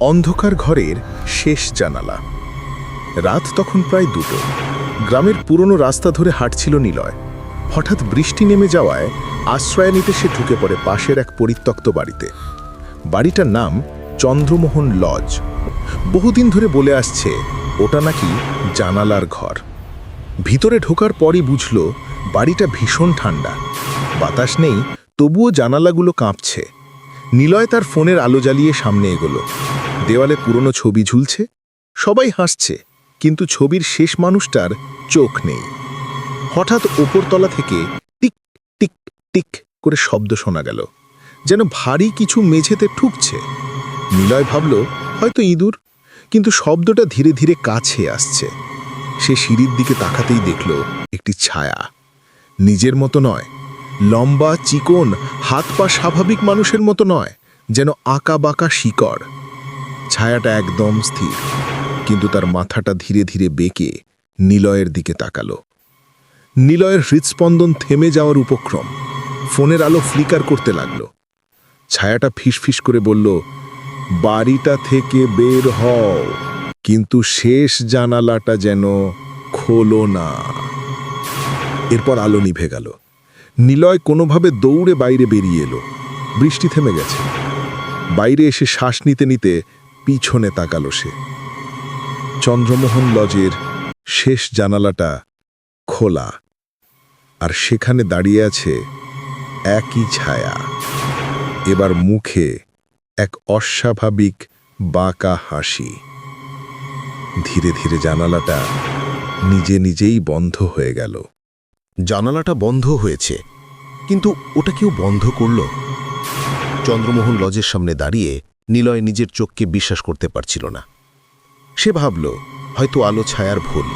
অন্ধকার ঘরের শেষ জানালা। রাত তখন প্রায় দুটো। গ্রামের পুরনো রাস্তা ধরে হাঁটছিল নিলয়। হঠাৎ বৃষ্টি নেমে যাওয়ায় আশ্রয় নিতে সে ঢুকে পড়ে পাশের এক পরিত্যক্ত বাড়িতে। বাড়িটার নাম চন্দ্রমোহন লজ। বহুদিন ধরে বলে আসছে, ওটা নাকি জানালার ঘর। ভিতরে ঢোকার পরই বুঝল, বাড়িটা ভীষণ ঠান্ডা। বাতাস নেই, তবুও জানালাগুলো কাঁপছে। নিলয় তার ফোনের আলো জ্বালিয়ে সামনে এগোলো। দেওয়ালে পুরনো ছবি ঝুলছে, সবাই হাসছে, কিন্তু ছবির শেষ মানুষটার চোখ নেই। হঠাৎ ওপরতলা থেকে টিক টিক টিক করে শব্দ শোনা গেল, যেন ভারী কিছু মেঝেতে ঠুকছে। নিলয় ভাবল, হয়তো ইঁদুর? কিন্তু শব্দটা ধীরে ধীরে কাছে আসছে। সে সিঁড়ির দিকে তাকাতেই দেখল একটি ছায়া। নিজের মতো নয়, লম্বা, চিকন হাত পা স্বাভাবিক মানুষের মতো নয়, যেন আঁকা বাঁকা শিকড়। ছায়াটা একদম স্থির, কিন্তু তার মাথাটা ধীরে ধীরে বেঁকে নিলয়ের দিকে তাকালো। নিলয়ের হৃৎস্পন্দন থেমে যাওয়ার উপক্রম ফোনের আলো ফ্লিকার করতে লাগল। ছায়াটা ফিসফিস করে বলল, বাড়িটা থেকে বের হও, কিন্তু শেষ জানালাটা যেন খোলো না। এরপর আলো নিভে গেল। নিলয় কোনোভাবে দৌড়ে বাইরে বেরিয়ে এলো। বৃষ্টি থেমে গেছে। বাইরে এসে শ্বাস নিতে নিতে পিছনে তাকালো সে। চন্দ্রমোহন লজের শেষ জানালাটা খোলা, আর সেখানে দাঁড়িয়ে আছে একই ছায়া। এবার মুখে এক অস্বাভাবিক বাঁকা হাসি। ধীরে ধীরে জানালাটা নিজে নিজেই বন্ধ হয়ে গেল। জানালাটা বন্ধ হয়েছে, কিন্তু ওটা কেউ বন্ধ করল? চন্দ্রমোহন লজের সামনে দাঁড়িয়ে নিলয় নিজের চোখকে বিশ্বাস করতে পারছিল না। সে ভাবল, হয়তো আলো ছায়ার ভুল।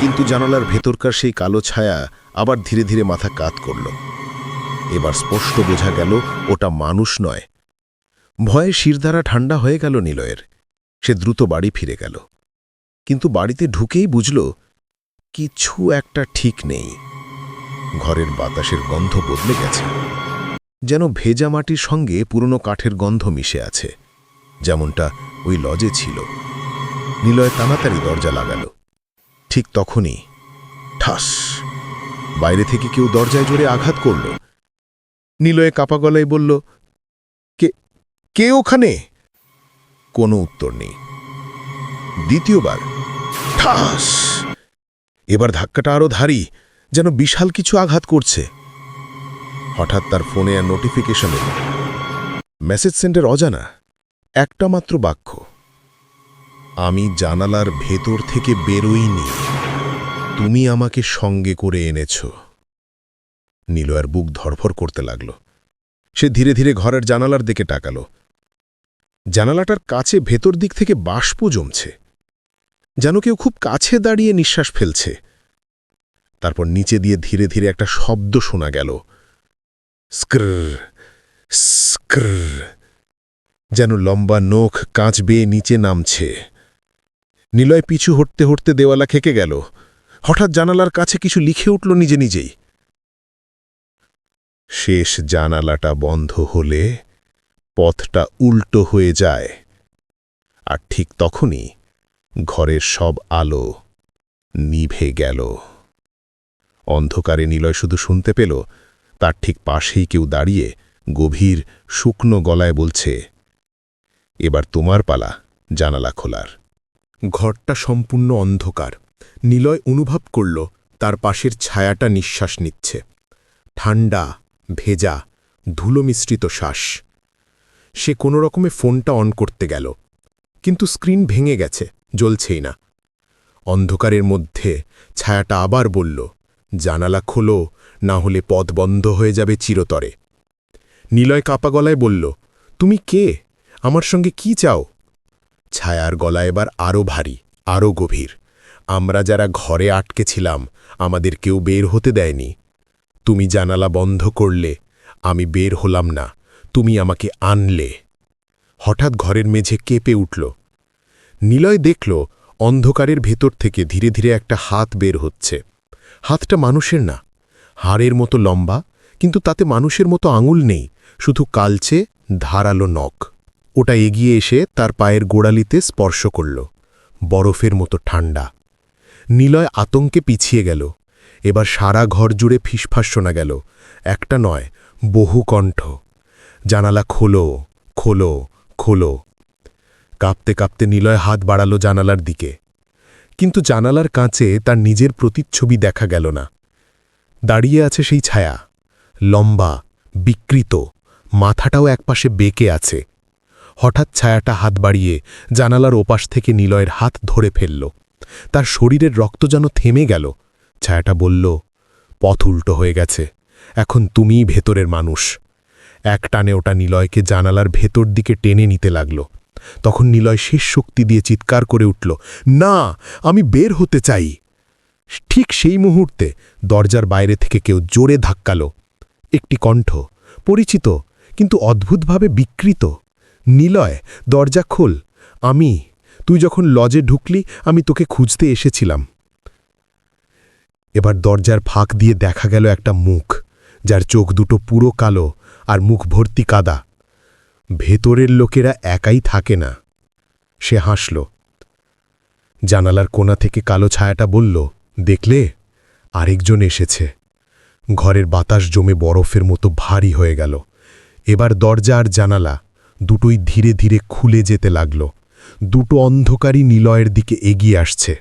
কিন্তু জানালার ভেতরকার সেই কালো ছায়া আবার ধীরে ধীরে মাথা কাত করল। এবার স্পষ্ট বোঝা গেল, ওটা মানুষ নয়। ভয়ে শিরধারা ঠান্ডা হয়ে গেল নিলয়ের। সে দ্রুত বাড়ি ফিরে গেল। কিন্তু বাড়িতে ঢুকেই বুঝল, কিছু একটা ঠিক নেই। ঘরের বাতাসের গন্ধ বদলে গেছে। যেন ভেজা মাটির সঙ্গে পুরনো কাঠের গন্ধ মিশে আছে, যেমনটা ওই লজে ছিল। নিলয় তাড়াতাড়ি দরজা লাগালো। ঠিক তখনই, ঠাস! বাইরে থেকে কেউ দরজায় জোরে আঘাত করল। নিলয়ে কাপা গলায় বলল, কে কে ওখানে? কোনো উত্তর নেই। দ্বিতীয়বার, ঠাস! এবার ধাক্কাটা আরও ধারি যেন বিশাল কিছু আঘাত করছে। হঠাৎ তার ফোনে আর নোটিফিকেশন এল মেসেজ সেন্ডের অজানা, একটা মাত্র বাক্য, আমি জানালার ভেতর থেকে বেরোইনি, তুমি আমাকে সঙ্গে করে এনেছ। নীলয়ের বুক ধরফর করতে লাগল। সে ধীরে ধীরে ঘরের জানালার দিকে টাকালো জানালাটার কাছে ভেতর দিক থেকে বাষ্প জমছে, যেন কেউ খুব কাছে দাঁড়িয়ে নিঃশ্বাস ফেলছে। তারপর নিচে দিয়ে ধীরে ধীরে একটা শব্দ শোনা গেল। স্ক্র স্ক্র যেন লম্বা নখ কাঁচ বেয়ে নিচে নামছে। নিলয় পিছু হটতে হটতে দেওয়ালা খেকে গেল। হঠাৎ জানালার কাছে কিছু লিখে উঠল নিজে নিজেই। শেষ জানালাটা বন্ধ হলে পথটা উল্টো হয়ে যায়। আর ঠিক তখনই ঘরের সব আলো নিভে গেল। অন্ধকারে নিলয় শুধু শুনতে পেল তার ঠিক পাশেই কেউ দাঁড়িয়ে গভীর শুকনো গলায় বলছে, এবার তোমার পালা, জানালা খোলার। ঘরটা সম্পূর্ণ অন্ধকার। নিলয় অনুভব করল, তার পাশের ছায়াটা নিঃশ্বাস নিচ্ছে। ঠান্ডা ভেজা, ধুলো মিশ্রিত শ্বাস। সে কোনো রকমে ফোনটা অন করতে গেল, কিন্তু স্ক্রিন ভেঙে গেছে, জ্বলছেই না। অন্ধকারের মধ্যে ছায়াটা আবার বলল, জানালা খোলো না হলে পথ বন্ধ হয়ে যাবে চিরতরে। নিলয় কাপা গলায় বলল, তুমি কে? আমার সঙ্গে কি চাও? ছায়ার গলা এবার আরও ভারী আরও গভীর। আমরা যারা ঘরে আটকে ছিলাম, আমাদের কেউ বের হতে দেয়নি। তুমি জানালা বন্ধ করলে, আমি বের হলাম না। তুমি আমাকে আনলে। হঠাৎ ঘরের মেঝে কেঁপে উঠল। নিলয় দেখল, অন্ধকারের ভেতর থেকে ধীরে ধীরে একটা হাত বের হচ্ছে। হাতটা মানুষের না হাড়ের মতো লম্বা, কিন্তু তাতে মানুষের মতো আঙুল নেই, শুধু কালচে ধারালো নখ। ওটা এগিয়ে এসে তার পায়ের গোড়ালিতে স্পর্শ করল, বরফের মতো ঠান্ডা। নিলয় আতঙ্কে পিছিয়ে গেল, এবার সারা ঘর জুড়ে ফিসফাস শোনা গেল, একটা নয়, বহু কণ্ঠ। জানালা খোলো খোলো খোলো। কাঁপতে কাঁপতে নিলয় হাত বাড়ালো জানালার দিকে। কিন্তু জানালার কাঁচে তার নিজের প্রতিচ্ছবি দেখা গেল না। দাঁড়িয়ে আছে সেই ছায়া। লম্বা, বিকৃত, মাথাটাও একপাশে বেঁকে আছে। হঠাৎ ছায়াটা হাত বাড়িয়ে জানালার ওপাশ থেকে নিলয়ের হাত ধরে ফেলল। তার শরীরের রক্ত যেন থেমে গেল। ছায়াটা বলল, পথ উল্টো হয়ে গেছে। এখন তুমিই ভেতরের মানুষ। এক টানে ওটা নিলয়কে জানালার ভেতর দিকে টেনে নিতে লাগল। তখন নিলয় শেষ শক্তি দিয়ে চিৎকার করে উঠল, না, আমি বের হতে চাই। ঠিক সেই মুহূর্তে দরজার বাইরে থেকে কেউ জোরে ধাক্কালো। একটি কণ্ঠ, পরিচিত, কিন্তু অদ্ভুতভাবে বিকৃত। নিলয়, দরজা খোল। আমি, তুই যখন লজে ঢুকলি, আমি তোকে খুঁজতে এসেছিলাম। এবার দরজার ফাঁক দিয়ে দেখা গেল একটা মুখ, যার চোখ দুটো পুরো কালো আর মুখ ভর্তি কাদা। ভেতরের লোকেরা একাই থাকে না। সে হাসল। জানালার কোণা থেকে কালো ছায়াটা বলল দেখলে আরেকজন এসেছে। ঘরের বাতাস জমে বরফের মতো ভারী হয়ে গেল। এবার দরজা আর জানালা দুটোই ধীরে ধীরে খুলে যেতে লাগল। দুটো অন্ধকারী নিলয়ের দিকে এগিয়ে আসছে।